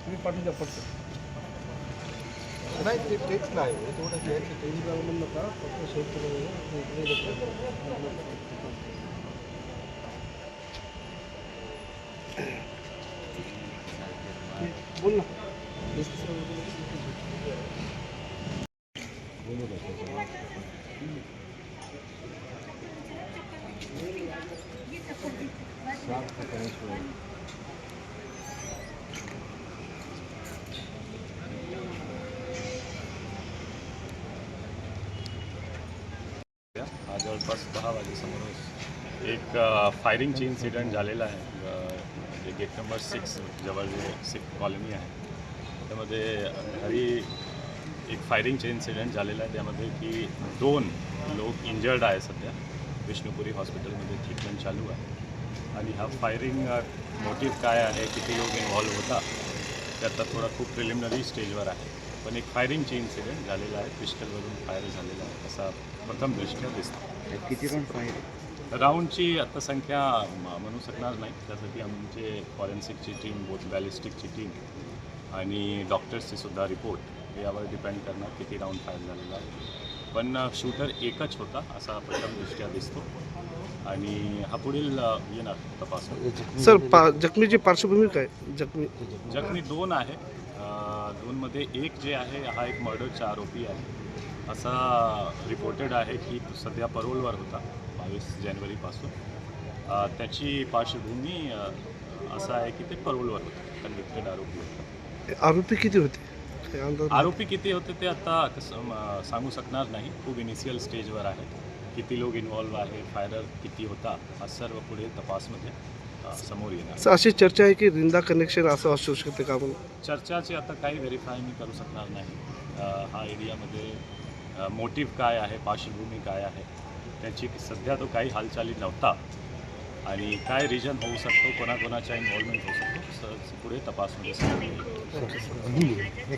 तुम्ही पाठवून द्या फक्त नाही ते तेच नाही थोडं ते तुम्ही जाऊ म्हणू नका फक्त शेवटी बोल ना हा जवळपास दहा वाजेसमोर एक फायरिंगची इन्सिडेंट झालेला आहे. जे गेट नंबर सिक्स जवळ जे सिक्स कॉलनी आहे. त्यामध्ये घरी एक फायरिंगचे इन्सिडेंट झालेला आहे. त्यामध्ये की दोन लोक इंजर्ड आहे सध्या. विष्णुपुरी हॉस्पिटलमध्ये ट्रीटमेंट चालू आहे. आणि हा फायरिंग मोटिव्ह काय आहे किती लोक इन्व्हॉल्व होता ते थोडा खूप प्रिलिमिनरी स्टेजवर आहे. पण एक फायरिंगची इन्सिडेंट झालेला आहे पिस्टलवरून फायर झालेला आहे असा प्रथम दृष्ट्या दिसतो. किती राऊंड फायर राऊंडची आता संख्या म- म्हणू शकणार नाही. त्यासाठी आमचे फॉरेन्सिकची टीम बोथ बॅलिस्टिकची टीम आणि डॉक्टर्सचे सुद्धा रिपोर्ट यावर डिपेंड करणार किती राऊंड फायर झालेला आहे. पण शूटर एकच होता असा प्रथम दृष्ट्या दिसतो. आणि हा पुढील येणार तपास सर पा जखमीची पार्श्वभूमी काय? जखमी जखमी दोन आहे. दोनमध्ये एक जे आहे हा एक मर्डरचा आरोपी आहे. असा रिपोर्टेड आहे की तो सध्या परोलवर होता बावीस जानेवारीपासून त्याची पार्श्वभूमी असं आहे की ते परोलवर होतं कन्व्हिक्टेड आरोपी होता. आरोपी किती होते? आरोपी किती होते ते आता सांगू शकणार नाही. खूप इनिशियल स्टेजवर आहे किती लोक इन्व्हॉल्व आहे फायरर किती होता हा सर्व पुढे तपासमध्ये. समोर येणार. सर अशी चर्चा आहे की रिंदा कनेक्शन असं असू शकते का म्हणून? चर्चाचे आता काही व्हेरीफाय मी करू शकणार नाही. हा एरियामध्ये मोटिव्ह काय आहे पार्श्वभूमी काय आहे त्याची सध्या तो काही हालचाली नव्हता. आणि काय रिजन होऊ शकतो कोणाकोणाच्या इन्व्हॉल्वमेंट होऊ शकतो पुढे तपासमध्ये येईल.